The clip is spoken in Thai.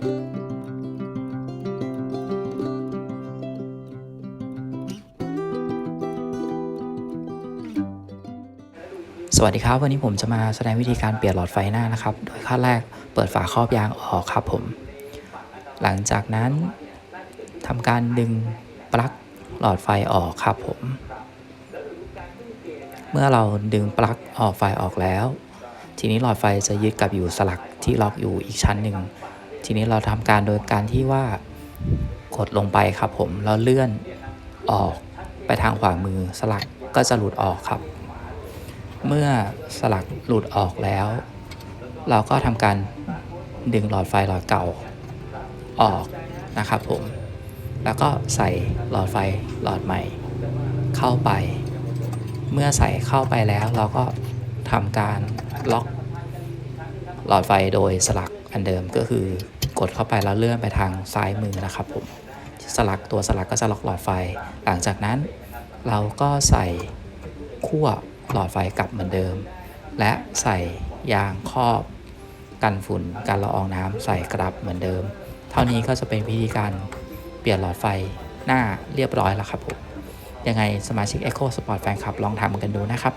สวัสดีครับ วันนี้ผมจะมาแสดงวิธีการเปลี่ยนหลอดไฟหน้านะครับ โดยขั้นแรกเปิดฝาครอบยางออกครับผม หลังจากนั้นทำการดึงปลั๊กหลอดไฟออกครับผม เมื่อเราดึงปลั๊กออกไฟออกแล้ว ทีนี้หลอดไฟจะยึดกับอยู่สลักที่ล็อกอยู่อีกชั้นหนึ่ง ทีนี้เราทำการโดยการที่ว่ากดลงไปครับผมแล้วเลื่อนออกไปทางขวามือสลักก็จะหลุดออกครับ เมื่อสลักหลุดออกแล้ว เราก็ทำการดึงหลอดไฟหลอดเก่าออกนะครับผม แล้วก็ใส่หลอดไฟหลอดใหม่ เข้าไป เมื่อใส่เข้าไปแล้วเราก็ทำการล็อกหลอดไฟโดยสลัก อันเดิมก็คือกดเข้าไปแล้วเลื่อนไปทางซ้ายมือนะครับผมสลักตัวสลักก็จะล็อกหลอดไฟ หลังจากนั้นเราก็ใส่ขั้วหลอดไฟกลับเหมือนเดิม และใส่ยางครอบกันฝุ่นกันละอองน้ำใส่กลับเหมือนเดิม เท่านี้ก็จะเป็นวิธีการเปลี่ยนหลอดไฟหน้าเรียบร้อยแล้วครับผมยังไงสมาชิก Echo Sport Fan Club ลองทำกันดูนะครับ